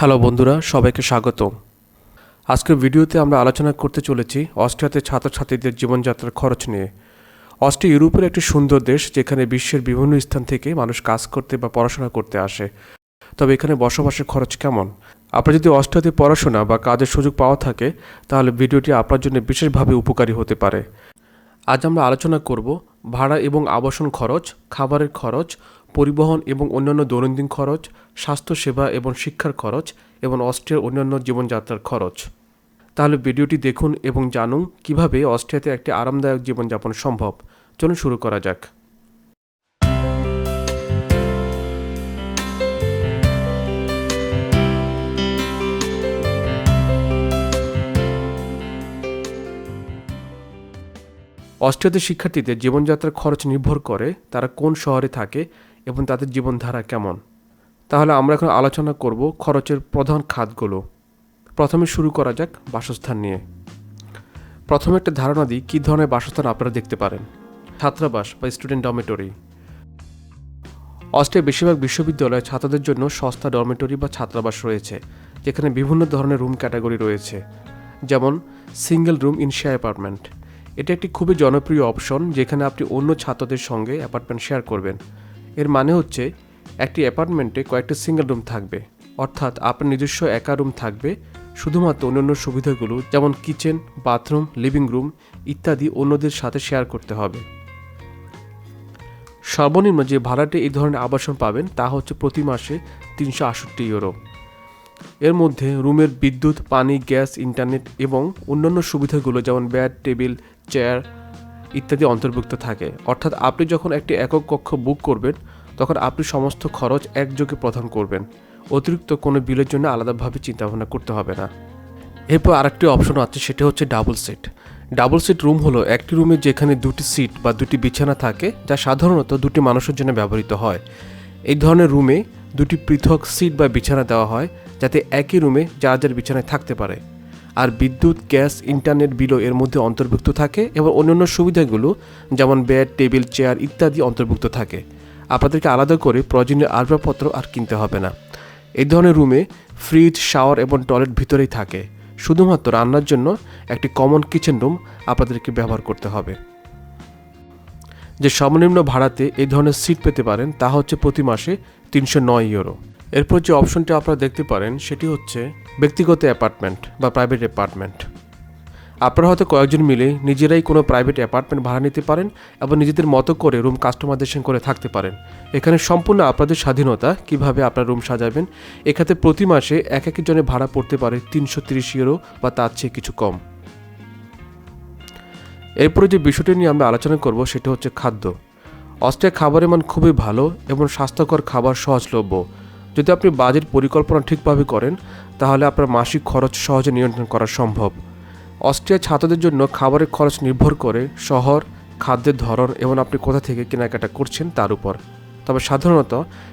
Hello বন্ধুরা, সবাইকে স্বাগত। আজকের ভিডিওতে আমরা আলোচনা করতে চলেছি অস্ট্রিয়াতে ছাত্রছাত্রীদের জীবনযাত্রার খরচ নিয়ে। অস্ট্রিয়া ইউরোপের একটি সুন্দর দেশ, যেখানে বিশ্বের বিভিন্ন স্থান থেকে মানুষ কাজ করতে বা পড়াশোনা করতে আসে। তবে এখানে বসবাসের খরচ কেমন? আপনার যদি অস্ট্রিয়াতে পড়াশোনা বা কাজের সুযোগ পাওয়া থাকে, তাহলে ভিডিওটি আপনার জন্য বিশেষভাবে উপকারী হতে পারে। আজ আমরা আলোচনা করব ভাড়া এবং আবাসন খরচ, খাবারের খরচ পরিবহন এবং অন্যান্য দৈনন্দিন খরচ, স্বাস্থ্যসেবা এবং শিক্ষার খরচ এবং অস্ট্রিয়ার অন্যান্য জীবনযাত্রার খরচ। তাহলে ভিডিওটি দেখুন এবং জানুন কীভাবে অস্ট্রিয়াতে একটি আরামদায়ক জীবনযাপন সম্ভব। চলুন শুরু করা যাক। অস্ট্রিয়াতে শিক্ষার্থীদের জীবনযাত্রার খরচ নির্ভর করে তারা কোন শহরে থাকে এবং তাদের জীবনধারা কেমন? তাহলে আমরা এখন আলোচনা করব খরচের প্রধান খাতগুলো। প্রথমে শুরু করা যাক বাসস্থান নিয়ে। প্রথমে একটা ধারণা দিই, কী ধরনের বাসস্থান আপনারা দেখতে পারেন? ছাত্রাবাস বা স্টুডেন্ট ডরমেটরি। অস্ট্রিয়া বেশিরভাগ বিশ্ববিদ্যালয়ে ছাত্রদের জন্য সস্তা ডরমেটরি বা ছাত্রাবাস রয়েছে, যেখানে বিভিন্ন ধরনের রুম ক্যাটাগরি রয়েছে, যেমন single room in share apartment. এটা একটি খুবই জনপ্রিয় অপশন, যেখানে আপনি অন্য ছাত্রদের সঙ্গে অ্যাপার্টমেন্ট শেয়ার করবেন। এর মানে হচ্ছে একটি অ্যাপার্টমেন্টে কয়েকটি সিঙ্গেল রুম থাকবে। অর্থাৎ আপনার নিজস্ব একা রুম থাকবে। শুধুমাত্র অন্যান্য সুবিধাগুলো যেমন কিচেন, বাথরুম, লিভিং রুম ইত্যাদি অন্যদের সাথে শেয়ার করতে হবে। সর্বনিম্ন যে ভাড়াটে এই ধরনের আবাসন পাবেন তা হচ্ছে প্রতি মাসে তিনশো আষট্টি ইউরো। এর মধ্যে রুমের বিদ্যুৎ, পানি, গ্যাস, ইন্টারনেট এবং অন্যান্য সুবিধাগুলো যেমন ব্যাড, টেবিল, চেয়ার ইত্যাদি অন্তর্ভুক্ত থাকে। অর্থাৎ আপনি যখন একটি একক কক্ষ বুক করবেন, তখন আপনি সমস্ত খরচ একযোগে প্রদান করবেন। অতিরিক্ত কোনো বিলের জন্য আলাদাভাবে চিন্তাভাবনা করতে হবে না। এরপর আরেকটি অপশন আছে, সেটা হচ্ছে double seat double seat room হলো একটি রুমে যেখানে দুটি সিট বা দুটি বিছানা থাকে, যা সাধারণত দুটি মানুষের জন্য ব্যবহৃত হয়। এই ধরনের রুমে দুটি পৃথক সিট বা বিছানা দেওয়া হয়, যাতে একই রুমে যার যার বিছানায় থাকতে পারে। আর বিদ্যুৎ, গ্যাস, ইন্টারনেট বিলও এর মধ্যে অন্তর্ভুক্ত থাকে এবং অন্যান্য সুবিধাগুলো যেমন বেড, টেবিল, চেয়ার ইত্যাদি অন্তর্ভুক্ত থাকে। আপনাদেরকে আলাদা করে প্রয়োজনীয় আসবাবপত্র আর কিনতে হবে না। এই ধরনের রুমে ফ্রিজ, শাওয়ার এবং টয়লেট ভিতরেই থাকে। শুধুমাত্র রান্নার জন্য একটি কমন কিচেন রুম আপনাদেরকে ব্যবহার করতে হবে। যে সর্বনিম্ন ভাড়াতে এই ধরনের সিট পেতে পারেন তা হচ্ছে প্রতি মাসে তিনশো নয় ইউরো। এরপর যে অপশনটি আপনারা দেখতে পারেন সেটি হচ্ছে ব্যক্তিগত অ্যাপার্টমেন্ট বা প্রাইভেট অ্যাপার্টমেন্ট আপনারা হয়তো কয়েকজন মিলে নিজেরাই কোনো প্রাইভেট অ্যাপার্টমেন্ট ভাড়া নিতে পারেন এবং নিজেদের মতো করে রুম কাস্টমাইজেশন করে থাকতে পারেন। এখানে সম্পূর্ণ আপনাদের স্বাধীনতা, কীভাবে আপনার রুম সাজাবেন। এক্ষেত্রে প্রতি মাসে এক এক জনের ভাড়া পড়তে পারে তিনশো তিরিশ ইউরো বা তার চেয়ে কিছু কম। এরপরে যে বিষয়টি নিয়ে আমরা আলোচনা করব সেটা হচ্ছে খাদ্য। অস্ট্রিয়া খাবারের মান খুবই ভালো এবং স্বাস্থ্যকর খাবার সহজলভ্য। যদি আপনি বাজেট পরিকল্পনা ঠিকভাবে করেন, তাহলে আপনার মাসিক খরচ সহজে নিয়ন্ত্রণ করা সম্ভব। অস্ট্রিয়া ছাত্রদের জন্য খাবারের খরচ নির্ভর করে শহর, খাদ্যের ধরন এবং আপনি কোথা থেকে কেনাকাটা করছেন তার উপর। তবে সাধারণত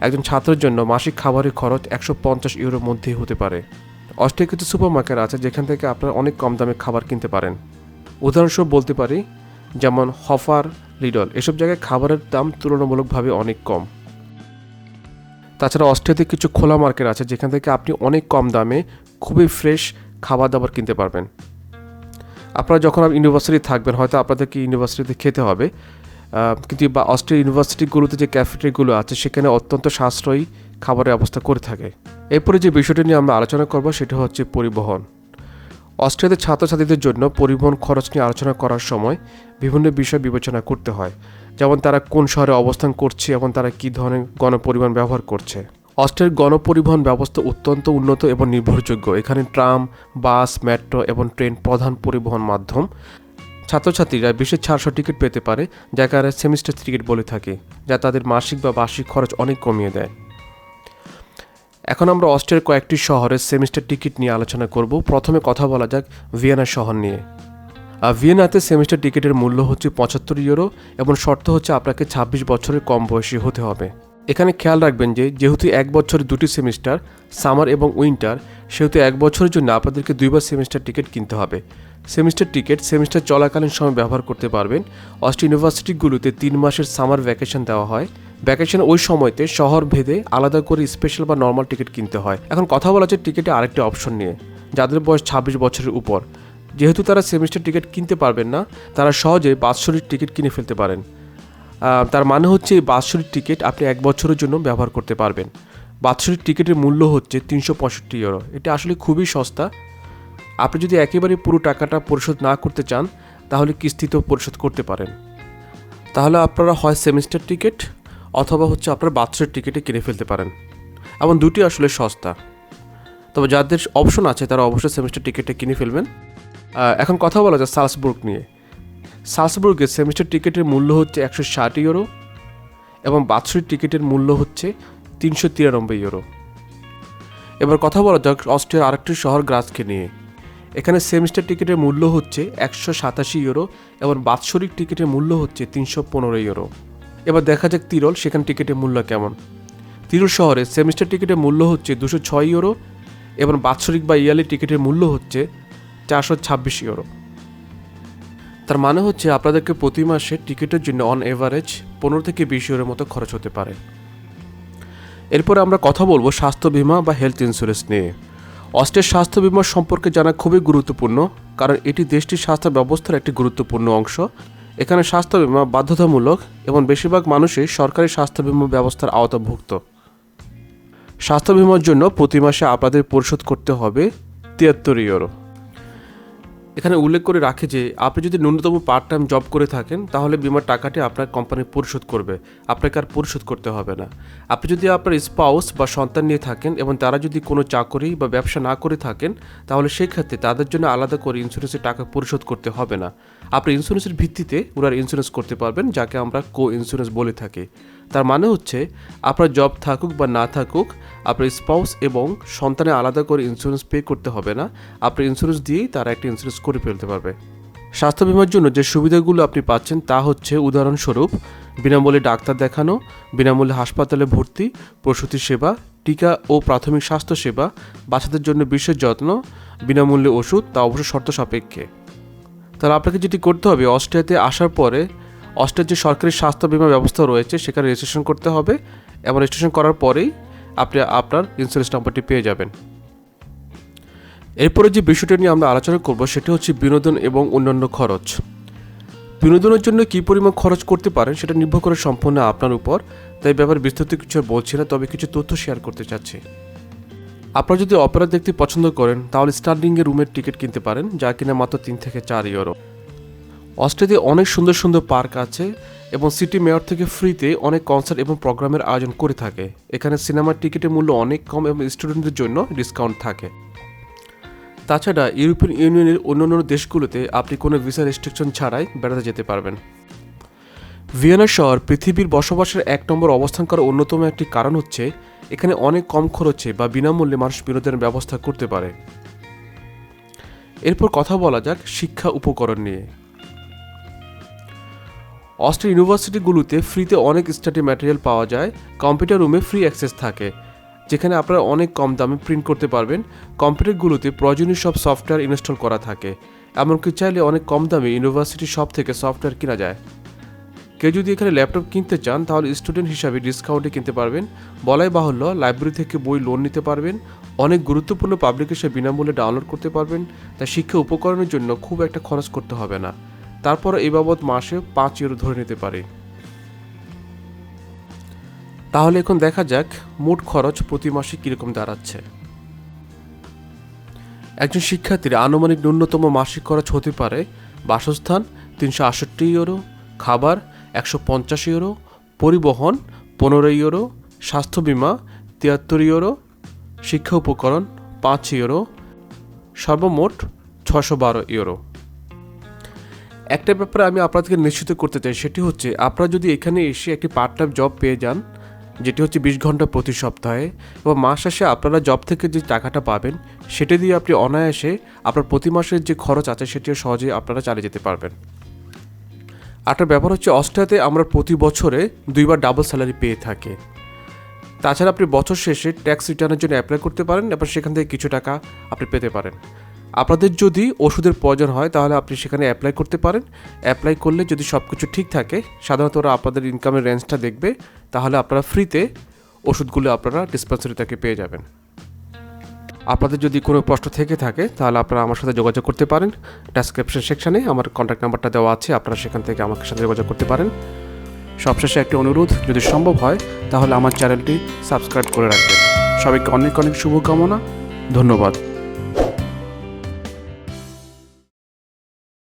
একজন ছাত্রের জন্য মাসিক খাবারের খরচ একশো পঞ্চাশ ইউরোর মধ্যেই হতে পারে। অস্ট্রিয়া কিছু সুপার মার্কেট আছে যেখান থেকে আপনারা অনেক কম দামে খাবার কিনতে পারেন। উদাহরণস্বরূপ বলতে পারি, যেমন হফার, লিডল, এসব জায়গায় খাবারের দাম তুলনামূলকভাবে অনেক কম। তাছাড়া অস্ট্রিয়াতে কিছু খোলা মার্কেট আছে, যেখান থেকে আপনি অনেক কম দামে খুবই ফ্রেশ খাবার দাবার কিনতে পারবেন। আপনারা যখন ইউনিভার্সিটি থাকবেন, হয়তো আপনাদেরকে ইউনিভার্সিটিতে খেতে হবে কিন্তু বা অস্ট্রিয়া ইউনিভার্সিটিগুলোতে যে ক্যাফেটেরিগুলো আছে, সেখানে অত্যন্ত সাশ্রয়ী খাবারের ব্যবস্থা করে থাকে। এরপরে যে বিষয়টি নিয়ে আমরা আলোচনা করব, সেটা হচ্ছে পরিবহন। অস্ট্রিয়াতে ছাত্রছাত্রীদের জন্য পরিবহন খরচ নিয়ে আলোচনা করার সময় বিভিন্ন বিষয় বিবেচনা করতে হয়। যেমন তারা কোন শহরে অবস্থান করছে, এবং তারা কী ধরনের গণপরিবহন ব্যবহার করছে। অস্ট্রের গণপরিবহন ব্যবস্থা অত্যন্ত উন্নত এবং নির্ভরযোগ্য। এখানে ট্রাম, বাস, মেট্রো এবং ট্রেন প্রধান পরিবহন মাধ্যম। ছাত্রছাত্রীরা বিশেষ ছাড়শো টিকিট পেতে পারে যাকে আমরা সেমিস্টার টিকিট বলে থাকে, যা তাদের মাসিক বা বার্ষিক খরচ অনেক কমিয়ে দেয়। এখন আমরা অস্ট্রিয়ার কয়েকটি শহরের সেমিস্টার টিকিট নিয়ে আলোচনা করব। প্রথমে কথা বলা যাক ভিয়েনা শহর নিয়ে। আর ভিয়েনাতে সেমিস্টার টিকিটের মূল্য হচ্ছে পঁচাত্তর ইউরো এবং শর্ত হচ্ছে আপনাকে ছাব্বিশ বছরের কম বয়সী হতে হবে। এখানে খেয়াল রাখবেন যে, যেহেতু এক বছরে দুটি সেমিস্টার, সামার এবং উইন্টার, সেহেতু এক বছরের জন্য আপনাদেরকে দুইবার সেমিস্টার টিকিট কিনতে হবে। সেমিস্টার টিকিট সেমিস্টার চলাকালীন সময় ব্যবহার করতে পারবেন। অস্ট ইউনিভার্সিটিগুলোতে তিন মাসের সামার ভ্যাকেশন দেওয়া হয়। ভ্যাকেশন ওই সময়তে শহর ভেদে আলাদা করে স্পেশাল বা নর্মাল টিকিট কিনতে হয়। এখন কথা বলা হচ্ছে টিকিটে আরেকটি অপশন নিয়ে, যাদের বয়স ছাব্বিশ বছরের উপর। যেহেতু তারা সেমিস্টার টিকিট কিনতে পারবেন না, তারা সহজে বাৎসরিক টিকিট কিনে ফেলতে পারেন। তার মানে হচ্ছে এই বাৎসরিক টিকিট আপনি এক বছরের জন্য ব্যবহার করতে পারবেন। বাৎসরিক টিকিটের মূল্য হচ্ছে তিনশো পঁয়ষট্টি ইউরো। এটা আসলে খুবই সস্তা। আপনি যদি একেবারে পুরো টাকাটা পরিশোধ না করতে চান, তাহলে কিস্তিতেও পরিশোধ করতে পারেন। তাহলে আপনারা হয় সেমিস্টার টিকিট অথবা হচ্ছে আপনার বাৎসরিক টিকিটে কিনে ফেলতে পারেন। এমন দুটি আসলে সস্তা। তবে যাদের অপশন আছে, তারা অবশ্যই সেমিস্টার টিকিটে কিনে ফেলবেন। এখন কথা বলা যায় সালসবুর্গ নিয়ে। সালসবুর্গের সেমিস্টার টিকিটের মূল্য হচ্ছে একশো ষাট ইউরো এবং বাৎসরিক টিকিটের মূল্য হচ্ছে তিনশো তিরানব্বই ইউরো এবার কথা বলা যাক অস্ট্রিয়ার আরেকটি শহর গ্রাজকে নিয়ে। এখানে সেমিস্টার টিকিটের মূল্য হচ্ছে একশো সাতাশি ইউরো এবং বাৎসরিক টিকিটের মূল্য হচ্ছে তিনশো পনেরো ইউরো এবার দেখা যাক তিরল, সেখানে টিকিটের মূল্য কেমন। তিরুল শহরে সেমিস্টার টিকিটের মূল্য হচ্ছে দুশো ছয় ইউরো এবং বাৎসরিক বা ইয়ারলি টিকিটের মূল্য হচ্ছে চারশো ছাব্বিশ ইউরো। তার মানে হচ্ছে আপনাদেরকে প্রতি মাসে টিকিটের জন্য অন এভারেজ পনেরো থেকে বিশ ইউরোর মতো খরচ হতে পারে। এরপরে আমরা কথা বলব স্বাস্থ্য বীমা বা হেলথ ইন্স্যুরেন্স নিয়ে। অস্ট্রের স্বাস্থ্য বীমা সম্পর্কে জানা খুবই গুরুত্বপূর্ণ, কারণ এটি দেশটির স্বাস্থ্য ব্যবস্থার একটি গুরুত্বপূর্ণ অংশ। এখানে স্বাস্থ্য বীমা বাধ্যতামূলক এবং বেশিরভাগ মানুষই সরকারি স্বাস্থ্য বীমা ব্যবস্থার আওতাভুক্ত। স্বাস্থ্য বিমার জন্য প্রতি মাসে আপনাদের পরিশোধ করতে হবে তিয়াত্তর ইউরো। এখানে উল্লেখ করে রাখে যে, আপনি যদি ন্যূনতম পার্ট টাইম জব করে থাকেন, তাহলে বিমার টাকাটি আপনার কোম্পানি পরিশোধ করবে। আপনাকে আর পরিশোধ করতে হবে না। আপনি যদি আপনার স্পাউস বা সন্তান নিয়ে থাকেন এবং তারা যদি কোনো চাকরি বা ব্যবসা না করে থাকেন, তাহলে সেক্ষেত্রে তাদের জন্য আলাদা করে ইন্স্যুরেন্সের টাকা পরিশোধ করতে হবে না। আপনি ইন্স্যুরেন্সের ভিত্তিতে ওনার ইন্স্যুরেন্স করতে পারবেন, যাকে আমরা কো ইন্স্যুরেন্স বলে থাকি। তার মানে হচ্ছে, আপনার জব থাকুক বা না থাকুক, আপনার স্পাউস এবং সন্তানের আলাদা করে ইন্স্যুরেন্স পে করতে হবে না। আপনার ইন্স্যুরেন্স দিয়েই তারা একটা ইন্স্যুরেন্স করে ফেলতে পারবে। স্বাস্থ্য বিমার জন্য যে সুবিধাগুলো আপনি পাচ্ছেন তা হচ্ছে, উদাহরণস্বরূপ, বিনামূল্যে ডাক্তার দেখানো, বিনামূল্যে হাসপাতালে ভর্তি প্রসূতি সেবা, টিকা ও প্রাথমিক স্বাস্থ্য সেবা, বাচ্চাদের জন্য বিশেষ যত্ন, বিনামূল্যে ওষুধ, তা অবশ্য শর্ত সাপেক্ষে। তাহলে আপনাকে যেটি করতে হবে, অস্ট্রিয়াতে আসার পরে অস্ট্রিয়ার যে সরকারি স্বাস্থ্য বিমা ব্যবস্থা রয়েছে, সেখানে রেজিস্ট্রেশন করতে হবে এবং রেজিস্ট্রেশন করার পরেই আপনি আপনার ইন্স্যুরেন্স নাম্বারটি পেয়ে যাবেন। এরপরে যে বিষয়টি নিয়ে আমরা আলোচনা করব, সেটি হচ্ছে বিনোদন এবং অন্যান্য খরচ। বিনোদনের জন্য কী পরিমাণ খরচ করতে পারেন, সেটা নির্ভর করে সম্পূর্ণ আপনার উপর। তাই ব্যাপারে বিস্তারিত কিছু বলছি না, তবে কিছু তথ্য শেয়ার করতে চাচ্ছি। আপনারা যদি অপেরা দেখতে পছন্দ করেন, তাহলে স্টার্লিংয়ে রুমের টিকিট কিনতে পারেন, যা কিনা মাত্র তিন থেকে চার ইউরো অস্ট্রেলিয়াতে অনেক সুন্দর সুন্দর পার্ক আছে এবং সিটি মেয়র থেকে ফ্রিতে অনেক কনসার্ট এবং প্রোগ্রামের আয়োজন করে থাকে। এখানে সিনেমার টিকিটের মূল্য অনেক কম এবং স্টুডেন্টদের জন্য ডিসকাউন্ট থাকে। তাছাড়া ইউরোপিয়ান ইউনিয়নের অন্যান্য দেশগুলোতে আপনি কোনো ভিসা রেস্ট্রিকশন ছাড়াই বেড়াতে যেতে পারবেন। ভিয়েনা শহর পৃথিবীর বসবাসের এক নম্বর অবস্থান করার অন্যতম একটি কারণ হচ্ছে, এখানে অনেক কম খরচে বা বিনামূল্যে মানুষ বিনোদনের ব্যবস্থা করতে পারে। এরপর কথা বলা যাক শিক্ষা উপকরণ নিয়ে। অস্ট্রেল ইউনিভার্সিটিগুলোতে ফ্রিতে অনেক স্টাডি ম্যাটেরিয়াল পাওয়া যায়, কম্পিউটার রুমে ফ্রি অ্যাক্সেস থাকে, যেখানে আপনারা অনেক কম দামে প্রিন্ট করতে পারবেন। কম্পিউটারগুলোতে প্রয়োজনীয় সব সফটওয়্যার ইনস্টল করা থাকে, এমনকি চাইলে অনেক কম দামে ইউনিভার্সিটি শপ থেকে সফটওয়্যার কেনা যায়। কেউ যদি এখানে ল্যাপটপ কিনতে চান, তাহলে স্টুডেন্ট হিসাবে ডিসকাউন্টে কিনতে পারবেন। বলাই বাহুল্য, লাইব্রেরি থেকে বই লোন নিতে পারবেন। অনেক গুরুত্বপূর্ণ পাবলিকেশন বিনামূল্যে ডাউনলোড করতে পারবেন। তাই শিক্ষা উপকরণের জন্য খুব একটা খরচ করতে হবে না। তারপর এই বাবদ মাসে পাঁচ ইউরো ধরে নিতে পারে। তাহলে এখন দেখা যাক মোট খরচ প্রতি মাসে কীরকম দাঁড়াচ্ছে। একজন শিক্ষার্থীর আনুমানিক ন্যূনতম মাসিক খরচ হতে পারে বাসস্থান তিনশো আষট্টি ইউরো, খাবার একশো পঞ্চাশ ইউরো, পরিবহন পনেরো ইউরো, স্বাস্থ্য বিমা তিয়াত্তর ইউরো, শিক্ষা উপকরণ পাঁচ ইউরো, সর্বমোট ছশো বারো ইউরো। একটা ব্যাপারে আমি আপনাদেরকে নিশ্চিত করতে চাই, সেটি হচ্ছে আপনারা যদি এখানে এসে একটি পার্ট টাইম জব পেয়ে যান, যেটি হচ্ছে বিশ ঘণ্টা প্রতি সপ্তাহে, এবং মাস শেষে আপনারা জব থেকে যে টাকাটা পাবেন, সেটা দিয়ে আপনি অনায়াসে আপনার প্রতি মাসের যে খরচ আছে, সেটিও সহজেই আপনারা চালিয়ে যেতে পারবেন। একটা ব্যাপার হচ্ছে, অস্ট্রিয়াতে আমরা প্রতি বছরে দুইবার ডাবল স্যালারি পেয়ে থাকি। তাছাড়া আপনি বছর শেষে ট্যাক্স রিটার্নের জন্য অ্যাপ্লাই করতে পারেন, এবং সেখান থেকে কিছু টাকা আপনি পেতে পারেন। আপনাদের যদি ওষুধের প্রয়োজন হয়, তাহলে আপনি সেখানে অ্যাপ্লাই করতে পারেন। অ্যাপ্লাই করলে যদি সব কিছু ঠিক থাকে, সাধারণত ওরা আপনাদের ইনকামের রেঞ্জটা দেখবে, তাহলে আপনারা ফ্রিতে ওষুধগুলো আপনারা ডিসপেন্সারি থেকে পেয়ে যাবেন। আপনাদের যদি কোনো প্রশ্ন থেকে থাকে, তাহলে আপনারা আমার সাথে যোগাযোগ করতে পারেন। ডেসক্রিপশন সেকশানে আমার কন্ট্যাক্ট নাম্বারটা দেওয়া আছে, আপনারা সেখান থেকে আমার সাথে যোগাযোগ করতে পারেন। সবশেষে একটি অনুরোধ, যদি সম্ভব হয়, তাহলে আমার চ্যানেলটি সাবস্ক্রাইব করে রাখবেন। সবাইকে অনেক অনেক শুভকামনা। ধন্যবাদ।